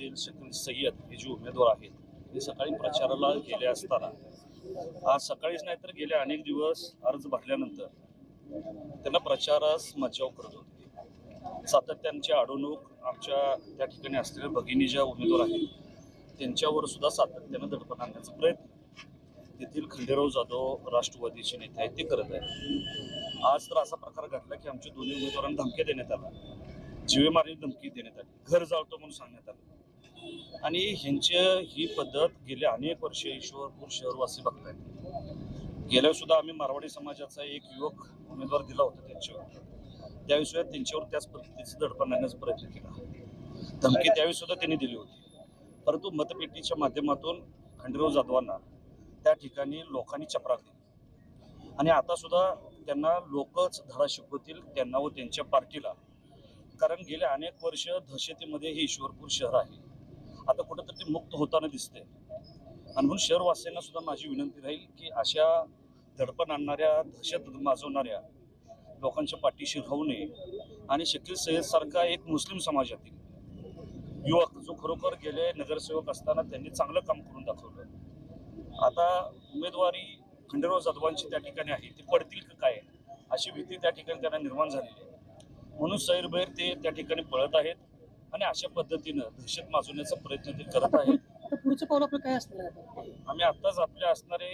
मधील शकील सय्यद हे जे उमेदवार आहेत ते सकाळी प्रचाराला गेले असताना. आज सकाळीच नाही तर गेले अनेक दिवस अर्ज भरल्यानंतर त्यांना प्रचारास मज्जाव करत होते. सातत्यांची अडवणूक आमच्या त्या ठिकाणी असलेल्या भगिनी ज्या उमेदवार आहेत त्यांच्यावर सुद्धा सातत्यानं दडपण आणण्याचा प्रयत्न तेथील खंडेराव जाधव राष्ट्रवादीचे नेते आहेत ते करत आहेत. आज तर असा प्रकार घडला की आमच्या दोन्ही उमेदवारांना धमक्या देण्यात आला जीवे मारली धमकी देण्यात आली. घर जाळतो म्हणून सांगण्यात आलं. आणि ह्यांची ही पद्धत गेले अनेक वर्ष ईश्वरपूर शहरवासी बघतायत. गेल्या सुद्धा आम्ही मारवाडी समाजाचा एक युवक उमेदवार दिला होता त्यांच्यावर. त्यावेळी सुद्धा त्यांच्यावर त्याच पद्धतीचं दडपण आणण्याचा प्रयत्न केला. धमकी त्यावेळी सुद्धा त्यांनी दिली होती. परंतु मतपेटीच्या माध्यमातून खंडेराव जाधवांना त्या ठिकाणी लोकांनी चपराक दिली. आणि आता सुद्धा त्यांना लोकच धडा शिकवतील त्यांना व त्यांच्या पार्टीला कारण गेले अनेक वर्ष दहशतीमध्ये हे ईश्वरपूर शहर आहे. आता कुठंतरी ते मुक्त होताना दिसते आणि म्हणून शहरवासियांना सुद्धा माझी विनंती राहील की अशा दडपण आणणाऱ्या दहशत माजवणाऱ्या लोकांच्या पाठीशी राहू नये. आणि शकील सय्यदसारखा एक मुस्लिम समाजातील युवक जो खरोखर गेले नगरसेवक असताना त्यांनी चांगलं काम करून दाखवलं. आता उमेदवारी खंडेराव जाधवांची त्या ठिकाणी आहे. ती पडतील का काय? अशी भीती त्या ठिकाणी त्यांना निर्माण झालेली आहे. म्हणून सैरभैर ते त्या ठिकाणी पळत आहेत. आणि अशा पद्धतीनं दहशत माजवण्याचा प्रयत्न ते करत आहेत. पुढचं पाऊल आपलं काय असणार आहे? आम्ही आत्ताच आपले असणारे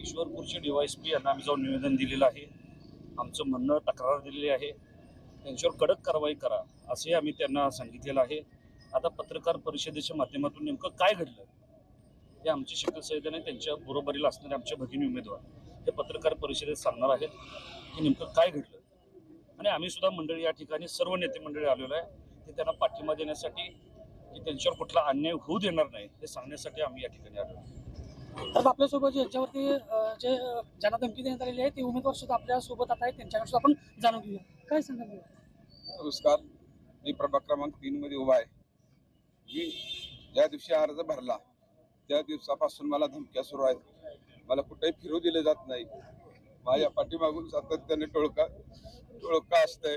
ईश्वरपूरचे डीवायसपी यांना आम्ही जाऊन निवेदन दिलेलं आहे. आमचं म्हणणं तक्रार दिलेली आहे. त्यांच्यावर कडक कारवाई करा असे आम्ही त्यांना सांगितलेलं आहे. आता पत्रकार परिषदेच्या माध्यमातून नेमकं काय घडलं हे आमचे शकील आणि त्यांच्या बरोबरीला असणारे आमचे भगिनी उमेदवार हे पत्रकार परिषदेत सांगणार आहेत की नेमकं काय घडलं. आणि आम्ही सुद्धा मंडळी या ठिकाणी सर्व नेते मंडळी आलेलो आहे. ते त्यांना पाठिंबा देण्यासाठी की त्यांच्यावर कुठला अन्याय होऊ देणार नाही हे सांगण्यासाठी आम्ही या ठिकाणी आलो. तर आपल्यासोबत जे याच्यावरती जे ज्यांना धमकी देण्यात आलेली आहे ते उमेदवार सुद्धा आपल्यासोबत आता आहेत त्यांच्याकडे सुद्धा आपण जाणून घेऊया. काय सांगा नमस्कार मी प्रभाग क्रमांक तीन मध्ये उभा आहे. मी ज्या दिवशी अर्ज भरला त्या दिवसापासून मला धमक्या सुरू आहेत. मला कुठेही फिरू दिले जात नाही. माझ्या पाठीमागून सातत्याने टोळका टोळका असतंय.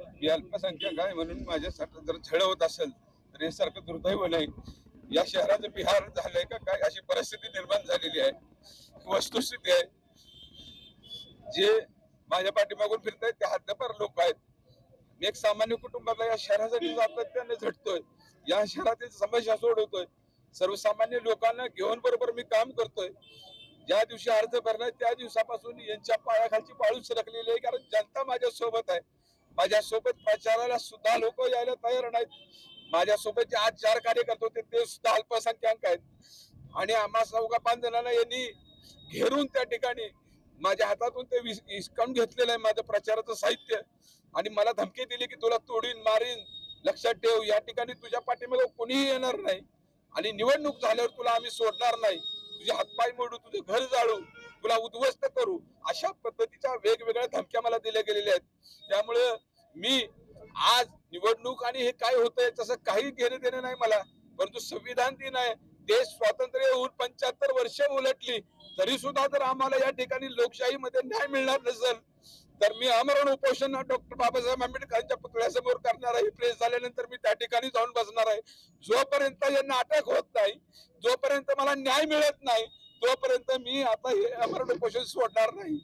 मी अल्पसंख्याक आहे म्हणून माझ्यासाठी जर छळ होत असेल तर हे सारखं दुर्दैव नाही. या शहराचं बिहार झालंय का काय अशी परिस्थिती निर्माण झालेली आहे. वस्तुस्थिती आहे. जे माझ्या पाठीमागून फिरतायत ते हद्दपार लोक आहेत. मी एक सामान्य कुटुंबातला या शहरासाठी सातत्याने झटतोय या शहरातील समस्या सोडवतोय. सर्वसामान्य लोकांना घेऊन बरोबर मी काम करतोय. ज्या दिवशी अर्ज भरलाय त्या दिवसापासून यांच्या पायाखालची पाळू सरकलेली आहे कारण जनता माझ्या सोबत आहे. माझ्यासोबत प्रचाराला सुद्धा लोक यायला तयार नाहीत. माझ्यासोबत जे आज चार कार्यकर्ते होते ते सुद्धा अल्पसंख्याक आहेत. आणि आम्हा चौघा पाच जणांना यांनी घेरून त्या ठिकाणी माझ्या हातातून ते विस- हिसकावून घेतलेलं आहे माझं प्रचाराचं साहित्य. आणि मला धमकी दिली की तुला तोडीन मारीन लक्षात ठेव या ठिकाणी तुझ्या पाठीमागे कोणीही येणार नाही. आणि निवडणूक झाल्यावर तुला आम्ही सोडणार नाही. तुझे हातपाय मोडू तुझे घर जाळू तुला उद्ध्वस्त करू अशा पद्धतीच्या वेगवेगळ्या धमक्या मला दिल्या गेलेल्या आहेत. त्यामुळे मी आज निवडणूक आणि हे काय होतंय तसं काही घेणे देणं नाही मला परंतु संविधान दिन आहे देश स्वातंत्र्य होऊन पंच्याहत्तर वर्ष उलटली तरी सुद्धा जर आम्हाला या ठिकाणी लोकशाहीमध्ये न्याय मिळणार नसेल तर मी आमरण उपोषण डॉक्टर बाबासाहेब आंबेडकरांच्या पुतळ्यासमोर करणार आहे. प्रेस झाल्यानंतर मी त्या ठिकाणी जाऊन बसणार आहे. जोपर्यंत यांना अटक होत नाही जोपर्यंत मला न्याय मिळत नाही तोपर्यंत मी आता हे आमरण उपोषण सोडणार नाही.